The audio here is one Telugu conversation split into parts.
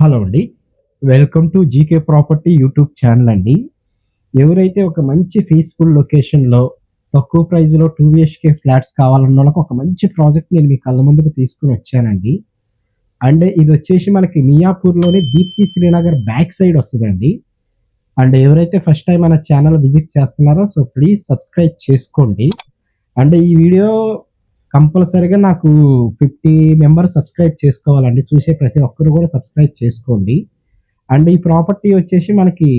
హలో అండి. Welcome to GK property YouTube channel అండి. ఎవరైతే ఒక మంచి పీస్ఫుల్ లొకేషన్లో తక్కువ ప్రైస్లో టూ బిహెచ్కే ఫ్లాట్స్ కావాలన్న వాళ్ళకి ఒక మంచి ప్రాజెక్ట్ నేను మీ కళ్ళ ముందుకు తీసుకుని వచ్చానండి. అండ్ ఇది వచ్చేసి మనకి మియాపూర్లోని దీప్తి శ్రీనగర్ బ్యాక్ సైడ్ వస్తుందండి. అండ్ ఎవరైతే ఫస్ట్ టైం మన ఛానల్ విజిట్ చేస్తున్నారో సో ప్లీజ్ సబ్స్క్రైబ్ చేసుకోండి. అండ్ ఈ వీడియో కంపల్సరీగా నాకు ఫిఫ్టీ మెంబర్స్ సబ్స్క్రైబ్ చేసుకోవాలండి. చూసే ప్రతి ఒక్కరు కూడా సబ్స్క్రైబ్ చేసుకోండి. అండ్ ఈ ప్రాపర్టీ వచ్చేసి మనకి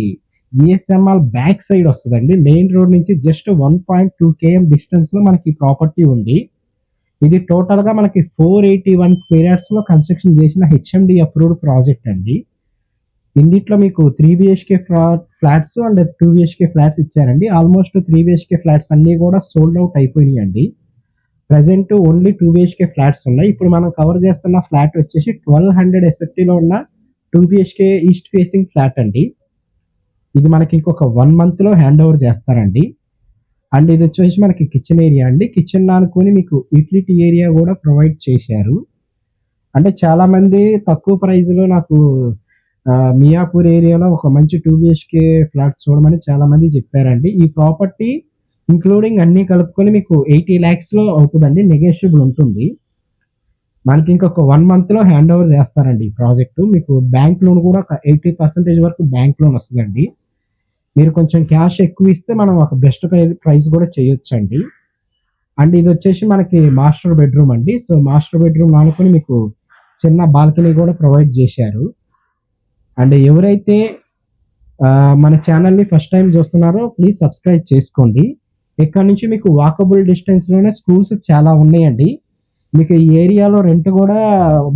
జిఎస్ఎంఆర్ బ్యాక్ సైడ్ వస్తుందండి. మెయిన్ రోడ్ నుంచి just one point two KM డిస్టెన్స్లో మనకి ప్రాపర్టీ ఉంది. ఇది టోటల్గా మనకి ఫోర్ ఎయిటీ వన్ స్క్వేర్ యార్డ్స్లో కన్స్ట్రక్షన్ చేసిన హెచ్ఎండి అప్రూవ్డ్ ప్రాజెక్ట్ అండి. ఇందిట్లో మీకు three BHK flats and two BHK flats ఇచ్చారండి. ఆల్మోస్ట్ త్రీ బిహెచ్కే ఫ్లాట్స్ అన్నీ కూడా సోల్డ్ అవుట్ అయిపోయినాయి అండి present only two BHK flats ఉన్నాయి. ఇప్పుడు మనం కవర్ చేస్తున్న ఫ్లాట్ వచ్చేసి ట్వెల్వ్ హండ్రెడ్ ఎస్ఎఫ్టీలో ఉన్న two BHK east facing flat అండి. ఇది మనకి ఇంకొక వన్ మంత్లో హ్యాండ్ ఓవర్ చేస్తారండి. అండ్ ఇది వచ్చేసి మనకి కిచెన్ ఏరియా అండి. కిచెన్ అనుకుని మీకు యూటిలిటీ ఏరియా కూడా ప్రొవైడ్ చేశారు. అంటే చాలామంది తక్కువ ప్రైస్లో నాకు మియాపూర్ ఏరియాలో ఒక మంచి టూ బిహెచ్కే ఫ్లాట్ చూడమని చాలామంది చెప్పారండి. ఈ ప్రాపర్టీ ఇంక్లూడింగ్ అన్ని కలుపుకొని మీకు ఎయిటీ ల్యాక్స్లో అవుతుందండి. నెగోషియబుల్ ఉంటుంది. మనకి ఇంకొక వన్ మంత్లో హ్యాండ్ ఓవర్ చేస్తారండి ఈ ప్రాజెక్టు మీకు బ్యాంక్ లోన్ కూడా ఒక ఎయిటీ పర్సెంటేజ్ వరకు బ్యాంక్ లోన్ వస్తుందండి. మీరు కొంచెం క్యాష్ ఎక్కువ ఇస్తే మనం ఒక బెస్ట్ ప్రైస్ కూడా చేయొచ్చు అండి అండ్ ఇది వచ్చేసి మనకి మాస్టర్ బెడ్రూమ్ అండి. సో మాస్టర్ బెడ్రూమ్ అనుకుని మీకు చిన్న బాల్కనీ కూడా ప్రొవైడ్ చేశారు. అండ్ ఎవరైతే మన ఛానల్ని ఫస్ట్ టైం చూస్తున్నారో ప్లీజ్ సబ్స్క్రైబ్ చేసుకోండి. ఇక్కడ నుంచి మీకు వాకబుల్ డిస్టెన్స్లోనే స్కూల్స్ చాలా ఉన్నాయండి. మీకు ఈ ఏరియాలో రెంట్ కూడా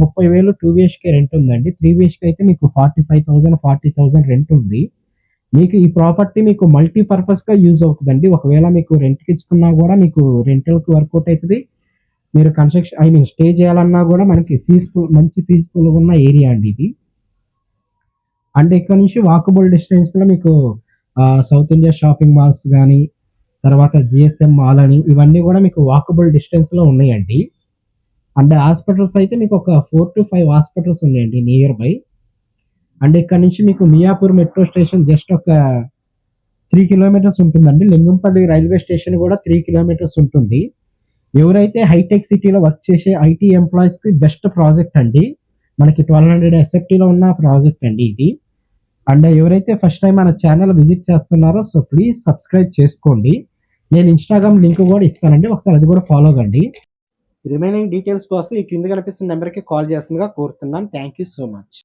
ముప్పై వేలు టూ బిహెచ్కే రెంట్ ఉందండి. త్రీ బిహెచ్కే అయితే మీకు forty five thousand forty thousand rent ఉంది. మీకు ఈ ప్రాపర్టీ మీకు మల్టీపర్పస్గా యూజ్ అవుతుందండి. ఒకవేళ మీకు రెంట్కి ఇచ్చుకున్నా కూడా మీకు రెంటల్కి వర్కౌట్ అవుతుంది. మీరు కన్స్ట్రక్షన్ ఐ మీన్ స్టే చేయాలన్నా కూడా మనకి పీస్ఫుల్ మంచి పీస్ఫుల్గా ఉన్న ఏరియా అండి ఇది. అండ్ ఇక్కడ నుంచి వాకబుల్ డిస్టెన్స్లో మీకు సౌత్ ఇండియా షాపింగ్ మాల్స్ కానీ తర్వాత జిఎస్ఎం మాల్ అని ఇవన్నీ కూడా మీకు వాకబుల్ డిస్టెన్స్లో ఉన్నాయండి. అండ్ హాస్పిటల్స్ అయితే మీకు ఒక ఫోర్ టు ఫైవ్ హాస్పిటల్స్ ఉన్నాయండి నియర్ బై అండ్ ఇక్కడ నుంచి మీకు మియాపూర్ మెట్రో స్టేషన్ జస్ట్ ఒక త్రీ కిలోమీటర్స్ ఉంటుందండి. లింగంపల్లి రైల్వే స్టేషన్ కూడా త్రీ కిలోమీటర్స్ ఉంటుంది. ఎవరైతే హైటెక్ సిటీలో వర్క్ చేసే ఐటీ ఎంప్లాయీస్కి బెస్ట్ ప్రాజెక్ట్ అండి మనకి ట్వెల్వ్ హండ్రెడ్ ఎస్ఎఫ్టీలో ఉన్న ప్రాజెక్ట్ అండి ఇది. అండ్ ఎవరైతే ఫస్ట్ టైం మన ఛానల్ విజిట్ చేస్తున్నారో సో ప్లీజ్ సబ్స్క్రైబ్ చేసుకోండి. నేను ఇన్స్టాగ్రామ్ లింక్ కూడా ఇస్తానండి. ఒకసారి అది కూడా ఫాలో కండి. రిమైనింగ్ డీటెయిల్స్ కోసం ఈ కింద కనిపిస్తున్న నెంబర్కి కాల్ చేస్తుందిగా కోరుతున్నాను. Thank you so much